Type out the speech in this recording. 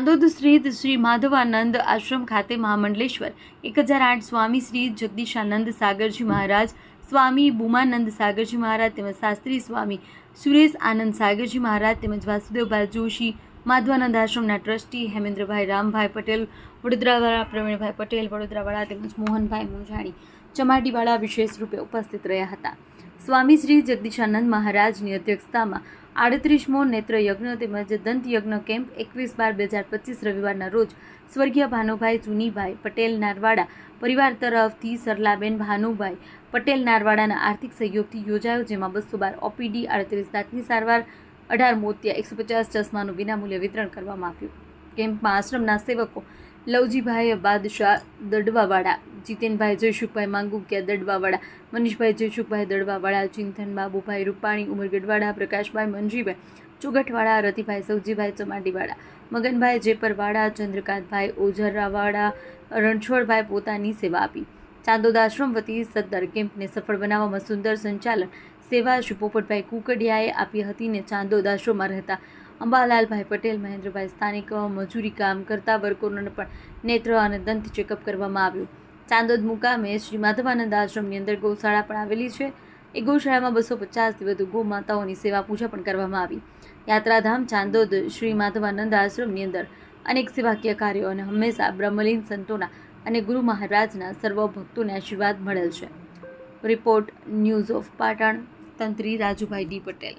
ચાંદોદ સ્થિત શ્રી માધવાનંદ આશ્રમ ખાતે મહામંડલેશ્વર. એક હજાર આઠ સ્વામી શ્રી જગદીશાનંદ સાગરજી મહારાજ, સ્વામી બુમાનંદ સાગરજી મહારાજ તેમજ શાસ્ત્રી સ્વામી સુરેશ આનંદ સાગરજી મહારાજ તેમજ વાસુદેવભાઈ જોશી, માધવાનંદ આશ્રમના ટ્રસ્ટી હેમેન્દ્રભાઈ રામભાઈ પટેલ, વડોદરાવાળા પ્રવીણભાઈ પટેલ, વડોદરાવાળા તેમજ મોહનભાઈ મુંજાણી ચમાટીવાળા વિશેષ રૂપે ઉપસ્થિત રહ્યા હતા. સ્વામી શ્રી જગદીશાનંદ મહારાજની અધ્યક્ષતામાં આડત્રીસમો નેત્ર યજ્ઞ તેમજ દંત યજ્ઞ કેમ્પ એકવીસ બાર બે હજાર પચીસ રવિવારના રોજ સ્વર્ગીય ભાનુભાઈ ચુનીભાઈ પટેલ નારવાડા પરિવાર તરફથી સરલાબેન ભાનુભાઈ પટેલ નારવાડાના આર્થિક સહયોગથી યોજાયો, જેમાં બસો બાર ઓપીડી, આડત્રીસ દાંતની સારવાર, અઢાર મોતિયા, એકસો પચાસ ચશ્માનું વિનામૂલ્યે વિતરણ કરવામાં આવ્યું. કેમ્પમાં આશ્રમના સેવકો લવજીભાઈ બાદશાહ દડવાવાળા, જીતેનભાઈ જયસુખભાઈ માંગુકિયા દડવાવાળા, મનીષભાઈ જયસુખભાઈ દડવાવાળા, ચિંતન બાબુભાઈ રૂપાણી, ઉમરગઢવાળા, પ્રકાશભાઈ મંજીભાઈ ચોગઠવાળા રતિભાઈ સૌજીભાઈ ચમાટીવાળા, મગનભાઈ જેપરવાળા, ચંદ્રકાંતભાઈ ઓઝરાવાળા, રણછોડભાઈ પોતાની સેવા આપી. ચાંદોદ આશ્રમ વતી સત્તર કેમ્પને સફળ બનાવવામાં સુંદર સંચાલન સેવા શ્રી પોપટભાઈ કુકડિયાએ આપી હતી ને ચાંદોદાશ્રમમાં રહેતા અંબાલાલભાઈ પટેલ, મહેન્દ્રભાઈ સ્થાનિક મજૂરી કામ કરતા વર્કરોને પણ નેત્ર અને દંત ચેકઅપ કરવામાં આવ્યું. ચાંદોદ મુકામે શ્રી માધવાનંદ આશ્રમની અંદર ગૌશાળા પણ આવેલી છે. એ ગૌશાળામાં બસો પચાસથી વધુ ગૌ માતાઓની સેવા પૂજા પણ કરવામાં આવી. યાત્રાધામ ચાંદોદ શ્રી માધવાનંદ આશ્રમની અંદર અનેક સેવાકીય કાર્યો અને હંમેશા બ્રહ્મલીન સંતોના અને ગુરુ મહારાજના સર્વ ભક્તોને આશીર્વાદ મળેલ છે. રિપોર્ટ ન્યૂઝ ઓફ પાટણ, તંત્રી રાજુભાઈ ડી પટેલ.